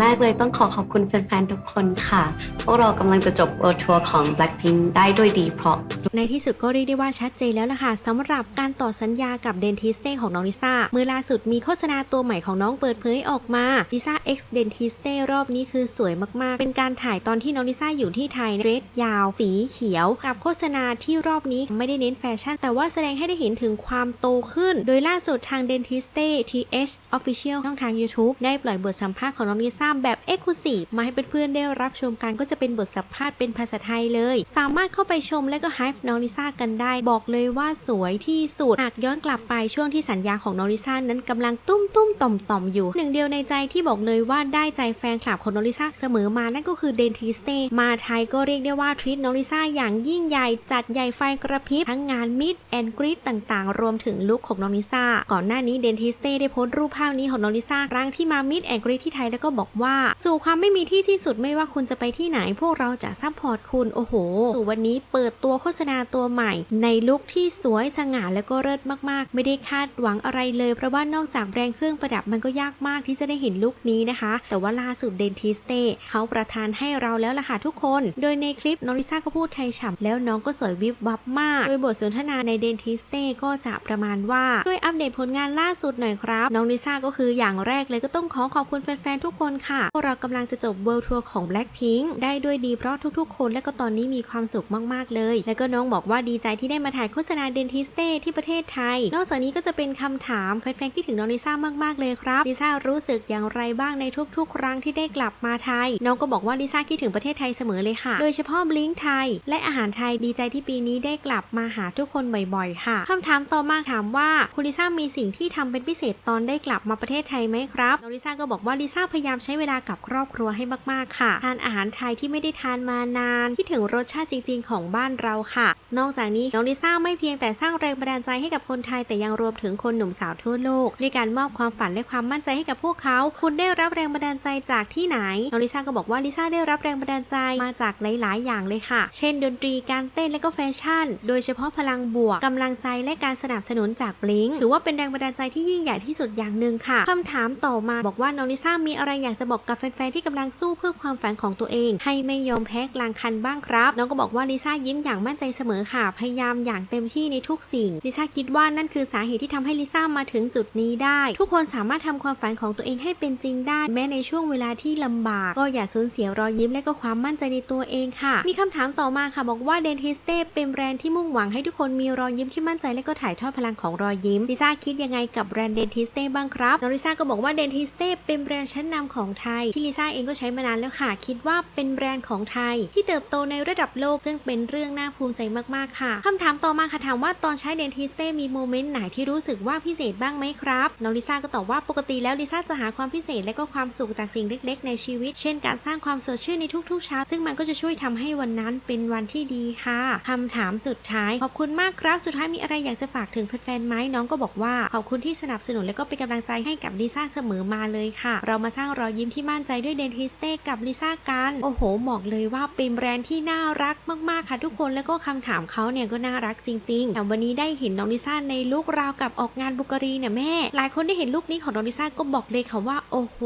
แรกเลยต้องขอขอบคุณแฟนๆ ทุกคนค่ะ พวกเรากำลังจะจบเวิร์ทัวร์ของ Blackpink ได้ด้วยดีเพราะ ในที่สุดก็เรียกได้ว่าชัดเจนแล้วล่ะค่ะสำหรับการต่อสัญญากับเดนทิสเต้ของน้องลิซ่าเมื่อล่าสุดมีโฆษณาตัวใหม่ของน้องเปิดเผยออกมาลิซ่า X Dentiste รอบนี้คือสวยมากๆ เป็นการถ่ายตอนที่น้องลิซ่าอยู่ที่ไทยเรสยาว สีเขียว กับโฆษณาที่รอบนี้ไม่ได้เน้นแฟชั่น แต่ว่าแสดงให้ได้เห็นถึงความโตขึ้น โดยล่าสุดทาง Dentiste TH Official ช่องทาง YouTube ได้ปล่อยบทสัมภาษณ์ของน้องลิซ่าแบบ Exclusive มาให้เพื่อนๆได้รับชมกันก็จะเป็นบทสัมภาษณ์เป็นภาษาไทยเลย สามารถเข้าไปชมและก็ไฮฟ์น้องลิซ่ากันได้ บอกเลยว่าสวยที่สุดหากย้อนกลับไปช่วงที่สัญญาของน้องลิซ่านั้นกำลังตุ้มตุ้มต่อมต่อมอยู่ หนึ่งเดียวในใจที่บอกเลยว่าได้ใจแฟนคลับของน้องลิซ่าเสมอมานั่นก็คือเดนทิสเตมาไทยก็เรียกได้ว่าทริตน้องลิซ่าอย่างยิ่งใหญ่จัดใหญ่ไฟกระพริบทั้งงานมิดแอนกรีดต่างๆ รวมถึงลุคของน้องลิซ่าก่อนหน้านี้เดนทิสเตได้โพสต์รูปภาพนี้ของน้องลิซ่าครั้งที่มามิดแอนกรีดที่ไทยแล้วก็บอกว่า สู่ความไม่มีที่สิ้นสุดไม่ว่าคุณจะไปที่ไหนพวกเราจะซัพพอร์ตคุณโอ้โห สู่วันนี้เปิดตัวโฆษณาตัวใหม่ ในลุคที่สวยสง่าและก็เลิศมากๆ ไม่ได้คาดหวังอะไรเลย เพราะว่านอกจากแบรนด์เครื่องประดับมันก็ยากมากที่จะได้เห็นลุคนี้นะคะ แต่ว่าล่าสุดเดนทิสเต้เขาประทานให้เราแล้วล่ะค่ะทุกคน โดยในคลิปน้องลิซ่าก็พูดไทยฉ่ำแล้วน้องก็สวยวิบวับมาก โดยบทสนทนาในเดนทิสเต้ก็จะประมาณว่าช่วยอัปเดตผลงานล่าสุดหน่อยครับ น้องลิซ่าก็คืออย่างแรกเลยก็ต้องขอขอบคุณแฟนๆทุกคนค่ะพวกเรากำลังจะจบเวิลด์ทัวร์ของ Blackpink ได้ด้วยดีเพราะทุกๆ คนและก็ตอนนี้มีความสุขมากๆเลย แล้วก็น้องบอกว่าดีใจที่ได้มาถ่ายโฆษณาเดนทิสเต้ที่ประเทศไทย นอกจากนี้ก็จะเป็นคำถามแฟนๆคิดถึงน้องลิซ่ามากๆเลยครับลิซ่ารู้สึกอย่างไรบ้างในทุกๆ ครั้งที่ได้กลับมาไทย น้องก็บอกว่าลิซ่าคิดถึงประเทศไทยเสมอเลยค่ะ โดยเฉพาะบลิงไทย และอาหารไทยดีใจที่ปีนี้ได้กลับมาหาทุกคนบ่อยๆ ค่ะคำถามต่อมาถามว่าคุณลิซ่ามีสิ่งที่ทำเป็นพิเศษตอนได้กลับมาประเทศไทยไหมครับน้องลิซ่าก็บอกว่าลิซ่าพยายามใช้เวลากับครอบครัวให้มากๆค่ะ ทานอาหารไทยที่ไม่ได้ทานมานานคิดถึงรสชาติจริง ๆ ของบ้านเราค่ะ นอกจากนี้น้องลิซ่าไม่เพียงแต่สร้างแรงบันดาลใจให้กับคนไทยแต่ยังรวมถึงคนหนุ่มสาวทั่วโลกด้วยการมอบความฝันและความมั่นใจให้กับพวกเขา คุณได้รับแรงบันดาลใจจากที่ไหนน้องลิซ่าก็บอกว่าลิซ่าได้รับแรงบันดาลใจมาจากหลาย ๆ อย่างเลยค่ะ เช่น ดนตรีการเต้นและก็แฟชั่น โดยเฉพาะพลังบวกกำลังใจและการสนับสนุนจากบลิงถือว่าเป็นแรงบันดาลใจที่ยิ่งใหญ่ที่สุดอย่างหนึ่งค่ะคำถามต่อมาบอกว่าน้องลิซ่ามีอะไรอยากจะบอกกับแฟนๆที่กำลังสู้เพื่อความฝันของตัวเอง ให้ไม่ยอมแพ้กลางคันบ้างครับ น้องก็บอกว่าลิซ่ายิ้มอย่างมั่นใจเสมอค่ะ พยายามอย่างเต็มที่ในทุกสิ่ง ลิซ่าคิดว่านั่นคือสาเหตุที่ทำให้ลิซ่ามาถึงจุดนี้ได้ ทุกคนสามารถทำความฝันของตัวเองให้เป็นจริงได้ แม้ในช่วงเวลาที่ลำบาก ก็อย่าสูญเสียรอยยิ้มและก็ความมั่นใจในตัวเองค่ะ มีคำถามต่อมาค่ะบอกว่าเดนทิสเต้เป็นแบรนด์ที่มุ่งหวังให้ทุกคนมีรอยยิ้มที่มั่นใจและก็ถ่ายทอดพลังของรอยยิ้มลิซ่าคิดยังไงกับแบรนด์เดนทิสเต้บ้างครับน้องลิซ่าก็บอกว่าเดนทิสเต้เป็นแบรนด์ชั้นนำของไทย ที่ลิซ่าเองก็ใช้มานานแล้วค่ะ คิดว่าเป็นแบรนด์ของไทย ที่เติบโตในระดับโลกซึ่งเป็นเรื่องน่าภูมิใจมากๆค่ะคำถามต่อมาค่ะถามว่าตอนใช้เดนทิสเต้มีโมเมนต์ไหนที่รู้สึกว่าพิเศษบ้างไหมครับน้องลิซ่าก็ตอบว่าปกติแล้วลิซ่าจะหาความพิเศษและก็ความสุขจากสิ่งเล็ก ๆ ในชีวิต เช่น การสร้างความสดชื่นในทุกๆเช้าซึ่งมันก็จะช่วยทำให้วันนั้นเป็นวันที่ดีค่ะคำถามสุดท้าย ขอบคุณมากครับ สุดท้ายมีอะไรอยากจะฝากถึงแฟนๆไหมน้องก็บอกว่าขอบคุณที่สนับสนุนและก็เป็นกำลังใจให้กับลิซ่าเสมอมาเลยค่ะ เรามาสร้างรอยยิ้มที่มั่นใจด้วยเดนทิสเต้กับลิซ่ากัน โอ้โหบอกเลยว่าเป็นแบรนด์ที่น่ารักมากๆค่ะทุกคนแล้วก็คำถามเขาเนี่ยก็น่ารักจริงๆแต่วันนี้ได้เห็นน้องลิซ่าในลุคราวกับออกงานบุกรีเนี่ยแม่ หลายคนได้เห็นลุคนี้ของน้องลิซ่าก็บอกเลยค่ะว่าโอ้โห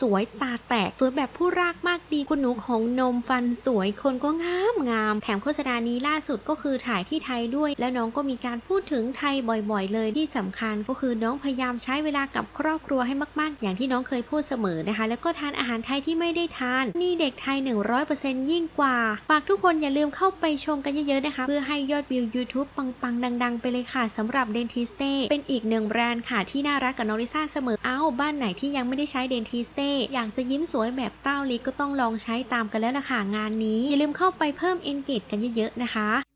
สวยตาแตกสวยแบบผู้รากมากดีคุณหนูของนมฟันสวยคนก็งามงามแถมโฆษณานี้ล่าสุดก็คือถ่ายที่ไทยด้วย แล้วน้องก็มีการพูดถึงไทยบ่อยๆ เลยที่สำคัญก็คือน้องพยายามใช้เวลากับครอบครัวให้มาก ๆ อย่างที่น้องเคยพูดเสมอนะคะแล้วก็ทานอาหารไทยที่ไม่ได้ทาน นี่เด็กไทย 100%ยิ่งกว่า ฝากทุกคนอย่าลืมเข้าไปชมกันเยอะๆนะคะ เพื่อให้ยอดวิว YouTube ปังๆ ดัง ๆ ไปเลยค่ะสำหรับ Dentiste เป็นอีกหนึ่งแบรนด์ค่ะที่น่ารักกับน้องลิซ่าเสมอเอ้าบ้านไหนที่ยังไม่ได้ใช้ Dentiste อยากจะยิ้มสวยแบบเต้าลิกก็ต้องลองใช้ตามกันแล้วล่ะค่ะงานนี้อย่าลืมเข้าไปเพิ่ม engage กันเยอะๆนะคะ